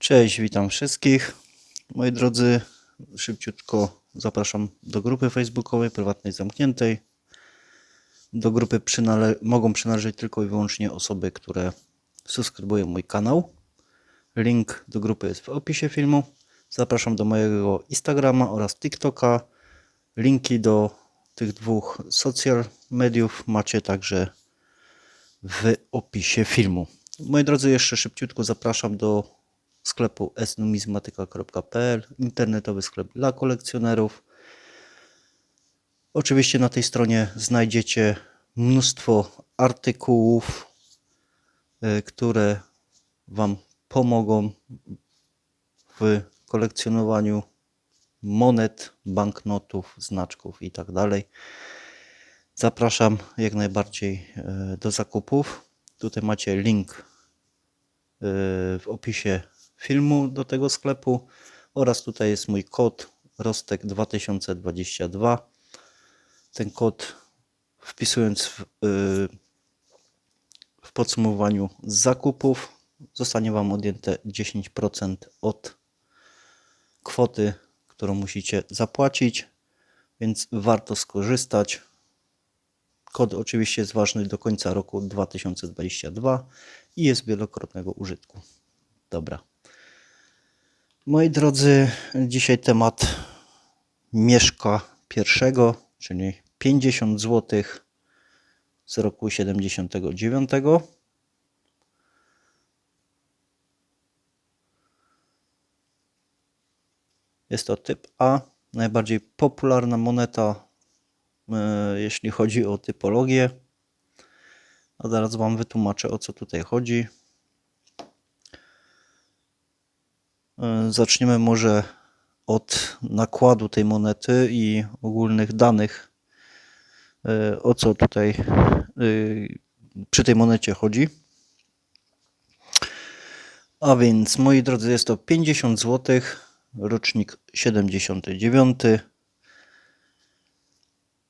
Cześć, witam wszystkich. Moi drodzy, szybciutko zapraszam do grupy facebookowej, prywatnej, zamkniętej. Do grupy przynale- mogą przynależeć tylko i wyłącznie osoby, które subskrybują mój kanał. Link do grupy jest w opisie filmu. Zapraszam do mojego Instagrama oraz TikToka. Linki do tych dwóch social mediów macie także w opisie filmu. Moi drodzy, jeszcze szybciutko zapraszam do sklepu snumizmatyka.pl, internetowy sklep dla kolekcjonerów. Oczywiście na tej stronie znajdziecie mnóstwo artykułów, y, które Wam pomogą w kolekcjonowaniu monet, banknotów, znaczków itd. Zapraszam jak najbardziej e, do zakupów. Tutaj macie link e, w opisie filmu do tego sklepu oraz tutaj jest mój kod Rostek 2022. Ten kod wpisując w, e, w podsumowaniu zakupów zostanie Wam odjęte 10% od kwoty, którą musicie zapłacić, więc warto skorzystać. Kod oczywiście jest ważny do końca roku 2022 i jest wielokrotnego użytku. Dobra. Moi drodzy, dzisiaj temat mieszka pierwszego, czyli 50 zł z roku 79. Jest to typ A, najbardziej popularna moneta, e, jeśli chodzi o typologię. A zaraz Wam wytłumaczę o co tutaj chodzi. Zaczniemy może od nakładu tej monety i ogólnych danych, e, o co tutaj e, przy tej monecie chodzi. A więc, moi drodzy, jest to 50 zł, rocznik 79.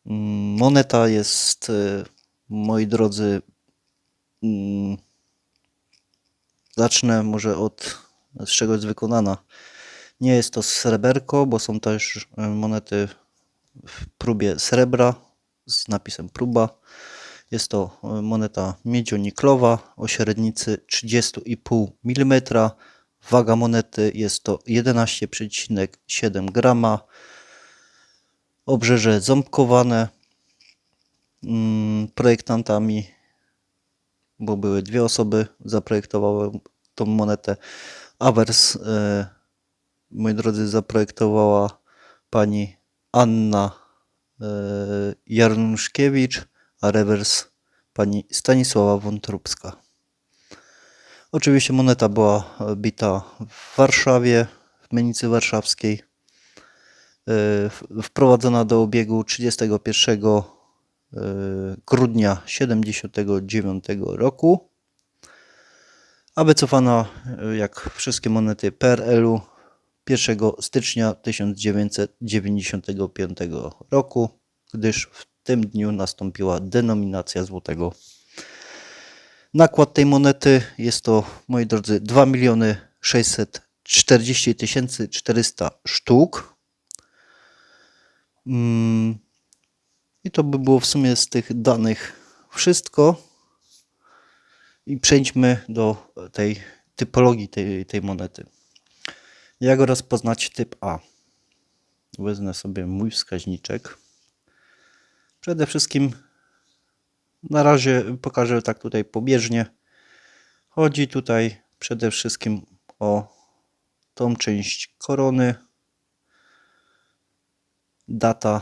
Mm, Moneta jest, e, moi drodzy, mm, zacznę może od z czego jest wykonana. Nie jest to sreberko, bo są też e, monety w próbie srebra z napisem próba. Jest to e, moneta miedzioniklowa o średnicy 30,5 mm. Waga monety jest to 11,7 grama. Obrzeże ząbkowane. Mm, Projektantami, bo były dwie osoby, zaprojektowały tą monetę. Awers, e, moi drodzy, zaprojektowała pani Anna e, Jarnuszkiewicz, a rewers pani Stanisława Wątróbska. Oczywiście moneta była e, bita w Warszawie, w Mennicy Warszawskiej. Wprowadzona do obiegu 31 e, grudnia 79 roku. A wycofana, e, jak wszystkie monety PRL-u, 1 stycznia 1995 roku, gdyż w tym dniu nastąpiła denominacja złotego. Nakład tej monety jest to, moi drodzy, 2 miliony 640 tysięcy 400 sztuk. Mm, I to by było w sumie z tych danych wszystko. I przejdźmy do tej typologii tej, tej monety. Jak rozpoznać typ A? Wezmę sobie mój wskaźniczek. Przede wszystkim na razie pokażę tak tutaj pobieżnie. Chodzi tutaj przede wszystkim o tą część korony, data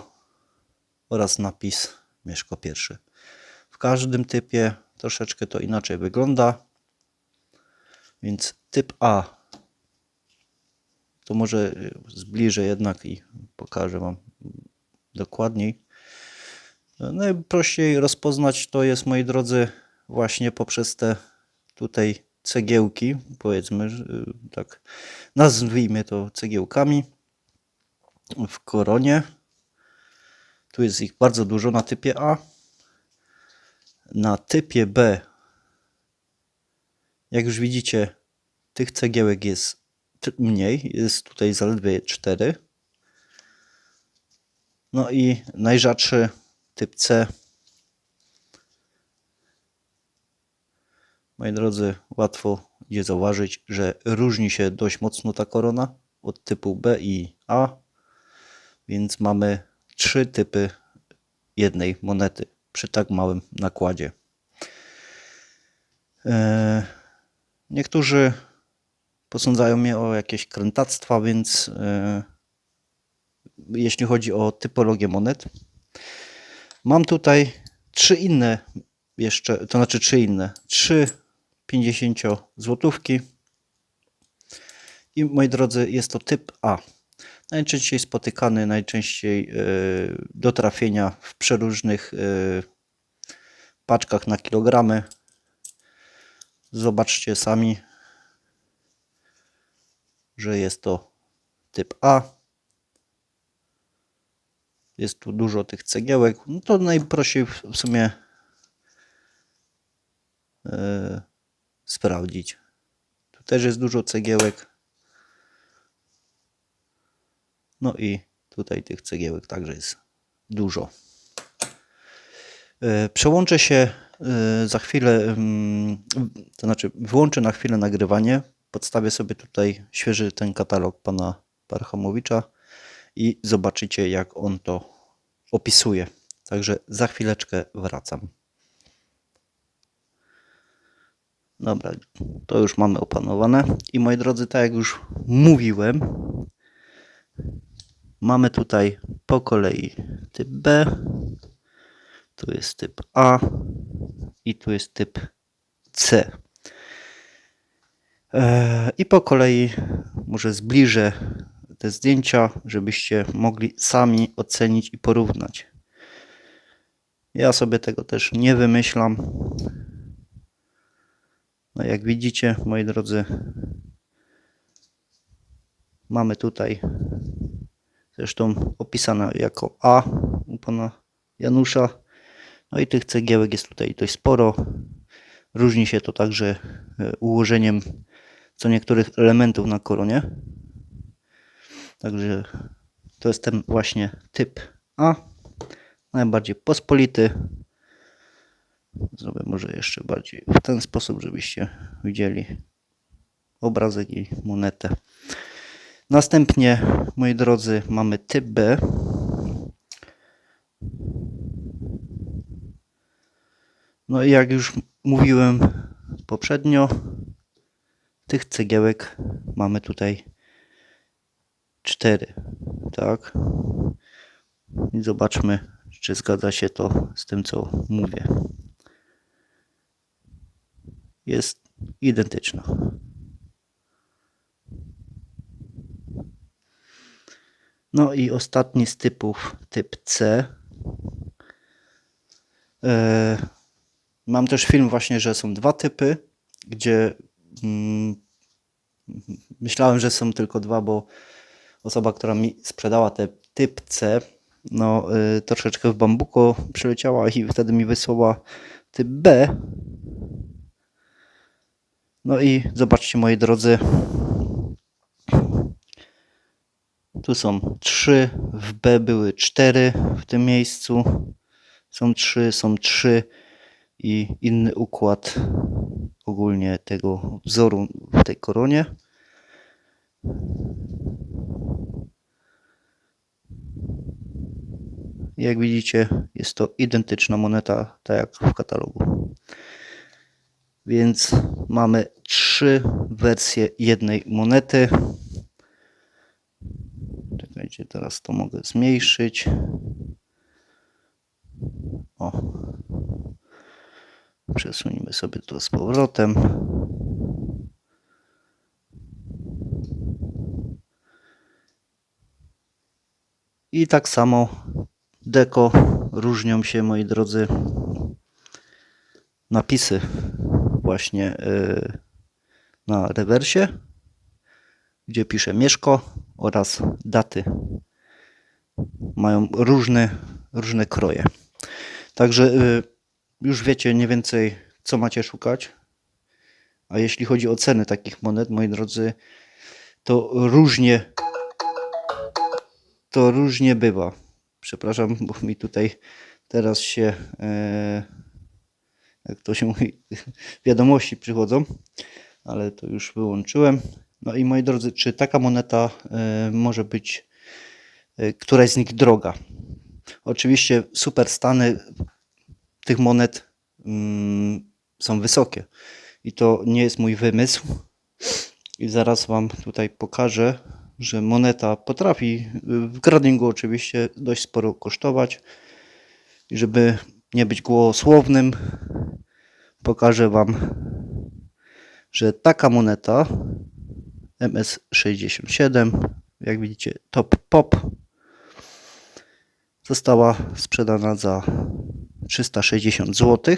oraz napis Mieszko pierwszy. W każdym typie troszeczkę to inaczej wygląda. Więc typ A to może zbliżę jednak i pokażę Wam dokładniej. Najprościej rozpoznać to jest, moi drodzy, właśnie poprzez te tutaj cegiełki, powiedzmy, y, tak, nazwijmy to cegiełkami w koronie. Tu jest ich bardzo dużo na typie A. Na typie B, jak już widzicie, tych cegiełek jest mniej, jest tutaj zaledwie 4. No i najrzadszy typ C. Moi drodzy, łatwo je zauważyć, że różni się dość mocno ta korona od typu B i A, więc mamy trzy typy jednej monety przy tak małym nakładzie. E, Niektórzy posądzają mnie o jakieś krętactwa, więc e, jeśli chodzi o typologię monet, mam tutaj trzy inne jeszcze, to znaczy trzy inne, trzy 50 złotówki i moi drodzy jest to typ A. Najczęściej spotykany, najczęściej e, do trafienia w przeróżnych e, paczkach na kilogramy. Zobaczcie sami, że jest to typ A. Jest tu dużo tych cegiełek. No to najprościej w sumie e, sprawdzić. Tu też jest dużo cegiełek. No i tutaj tych cegiełek także jest dużo. E, Przełączę się e, za chwilę, mm, to znaczy wyłączę na chwilę nagrywanie. Podstawię sobie tutaj świeży ten katalog pana Parchamowicza i zobaczycie jak on to opisuje. Także za chwileczkę wracam. Dobra, to już mamy opanowane. I moi drodzy, tak jak już mówiłem, mamy tutaj po kolei typ B, tu jest typ A i tu jest typ C. Eee, I po kolei może zbliżę te zdjęcia, żebyście mogli sami ocenić i porównać. Ja sobie tego też nie wymyślam. No jak widzicie, moi drodzy, mamy tutaj zresztą opisane jako A u pana Janusza. No i tych cegiełek jest tutaj dość sporo. Różni się to także e, ułożeniem co niektórych elementów na koronie. Także to jest ten właśnie typ A. Najbardziej pospolity. Zrobię może jeszcze bardziej w ten sposób, żebyście widzieli obrazek i monetę. Następnie, moi drodzy, mamy typ B. No i jak już mówiłem poprzednio, tych cegiełek mamy tutaj cztery, tak? I zobaczmy, czy zgadza się to z tym, co mówię. Jest identyczna. No i ostatni z typów, typ C. E, Mam też film właśnie, że są dwa typy, gdzie mm, myślałem, że są tylko dwa, bo osoba, która mi sprzedała te typ C, no y, troszeczkę w bambuko przyleciała i wtedy mi wysłała typ B. No i zobaczcie moi drodzy, tu są trzy, w B były cztery w tym miejscu, są trzy, są trzy i inny układ ogólnie tego wzoru w tej koronie. Jak widzicie, jest to identyczna moneta, tak jak w katalogu. Więc mamy trzy wersje jednej monety. Teraz to mogę zmniejszyć. O. Przesunijmy sobie to z powrotem. I tak samo deko różnią się, moi drodzy, napisy właśnie yy, na rewersie, gdzie pisze Mieszko oraz daty. Mają różne, różne kroje. Także yy, już wiecie mniej więcej, co macie szukać. A jeśli chodzi o ceny takich monet, moi drodzy, to różnie to różnie bywa. Przepraszam, bo mi tutaj teraz się e, jak to się mówi, wiadomości przychodzą, ale to już wyłączyłem. No i moi drodzy, czy taka moneta e, może być e, któraś z nich droga? Oczywiście super stany tych monet mm, są wysokie i to nie jest mój wymysł. I zaraz Wam tutaj pokażę, że moneta potrafi y, w gradingu oczywiście dość sporo kosztować. I żeby nie być głosłownym, pokażę Wam, że taka moneta MS67, jak widzicie, top pop, została sprzedana za 360 zł.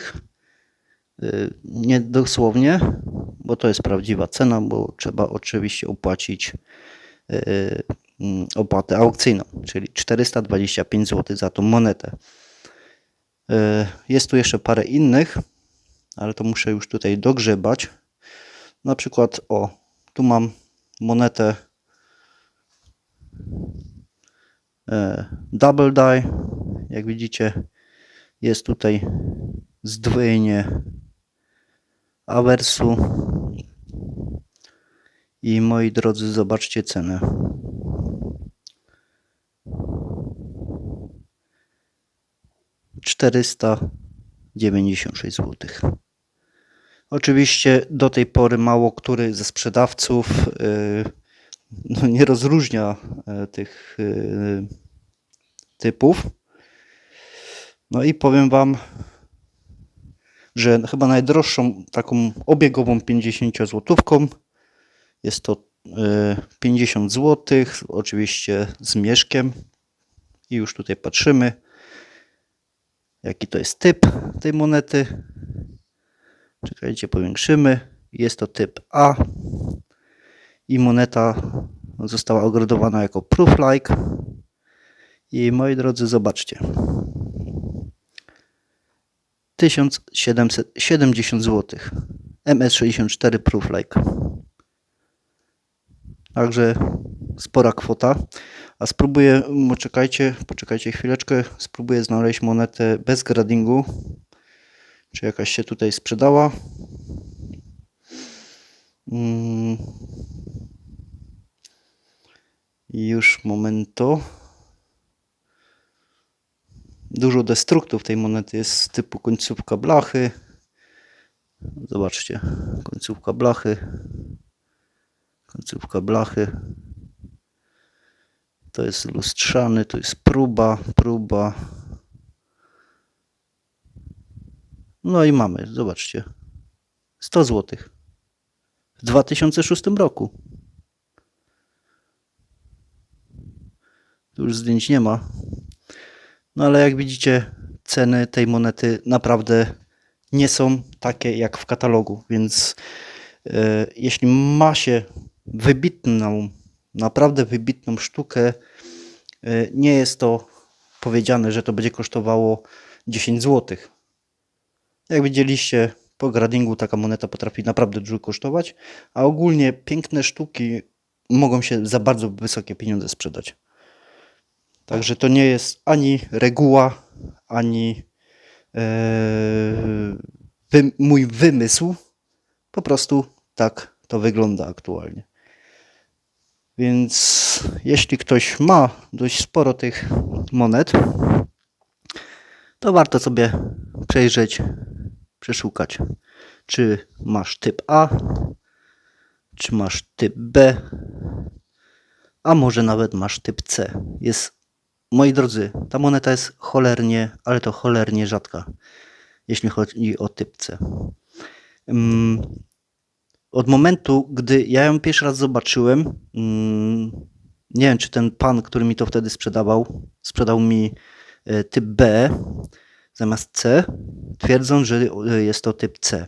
Y, Nie dosłownie, bo to jest prawdziwa cena, bo trzeba oczywiście opłacić y, mm, opłatę aukcyjną, czyli 425 zł za tą monetę. Y, Jest tu jeszcze parę innych, ale to muszę już tutaj dogrzebać. Na przykład, o, tu mam monetę e, Double Die. Jak widzicie, jest tutaj zdwojenie awersu. I moi drodzy, zobaczcie cenę. Czterysta dziewięćdziesiąt sześć złotych. Oczywiście do tej pory mało który ze sprzedawców y, no, nie rozróżnia e, tych y, typów. No i powiem Wam, że chyba najdroższą taką obiegową 50 złotówką jest to y, 50 zł, oczywiście z mieszkiem. I już tutaj patrzymy, jaki to jest typ tej monety. Czekajcie, powiększymy. Jest to typ A i moneta została ogradowana jako proof like. I moi drodzy, zobaczcie. 1770 zł. MS64 proof like. Także spora kwota. A spróbuję, poczekajcie, poczekajcie chwileczkę, spróbuję znaleźć monetę bez gradingu. Czy jakaś się tutaj sprzedała? Mm. Już momento. Dużo destruktów tej monety jest typu końcówka blachy. Zobaczcie, końcówka blachy. Końcówka blachy. To jest lustrzany, to jest próba, próba. No i mamy, zobaczcie. 100 zł. W 2006 roku. Tu już zdjęć nie ma. No ale jak widzicie, ceny tej monety naprawdę nie są takie jak w katalogu, więc e, jeśli ma się wybitną, naprawdę wybitną sztukę, e, nie jest to powiedziane, że to będzie kosztowało 10 zł. Jak widzieliście, po gradingu taka moneta potrafi naprawdę dużo kosztować, a ogólnie piękne sztuki mogą się za bardzo wysokie pieniądze sprzedać. Także to nie jest ani reguła, ani e, wy, mój wymysł. Po prostu tak to wygląda aktualnie. Więc jeśli ktoś ma dość sporo tych monet, to warto sobie przejrzeć, przeszukać, czy masz typ A, czy masz typ B, a może nawet masz typ C. Jest Moi drodzy, ta moneta jest cholernie, ale to cholernie rzadka, jeśli chodzi o typ C. Mm, Od momentu, gdy ja ją pierwszy raz zobaczyłem, mm, nie wiem, czy ten pan, który mi to wtedy sprzedawał, sprzedał mi e, typ B zamiast C, twierdząc, że e, jest to typ C.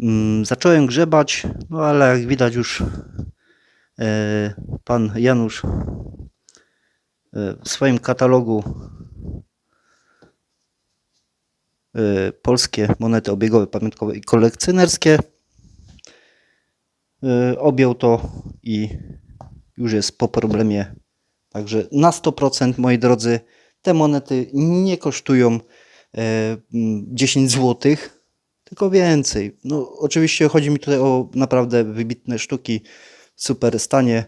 Mm, Zacząłem grzebać, no ale jak widać już e, pan Janusz w swoim katalogu y, polskie monety obiegowe, pamiątkowe i kolekcjonerskie. Objął to i już jest po problemie. Także na 100% moi drodzy, te monety nie kosztują e, 10 zł, tylko więcej. No, oczywiście chodzi mi tutaj o naprawdę wybitne sztuki w super stanie,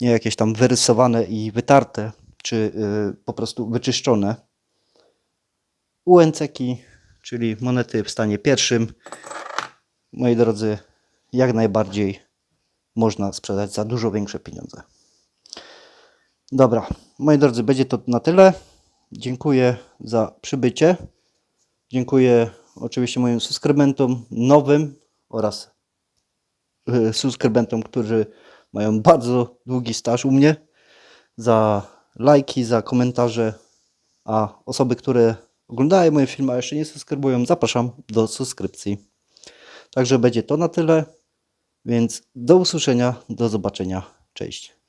nie jakieś tam wyrysowane i wytarte, czy y, po prostu wyczyszczone. UNCeki, czyli monety w stanie pierwszym, moi drodzy, jak najbardziej można sprzedać za dużo większe pieniądze. Dobra, moi drodzy, będzie to na tyle. Dziękuję za przybycie. Dziękuję oczywiście moim subskrybentom nowym oraz y, subskrybentom, którzy mają bardzo długi staż u mnie za lajki, za komentarze, a osoby, które oglądają moje filmy, a jeszcze nie subskrybują, zapraszam do subskrypcji. Także będzie to na tyle, więc do usłyszenia, do zobaczenia, cześć.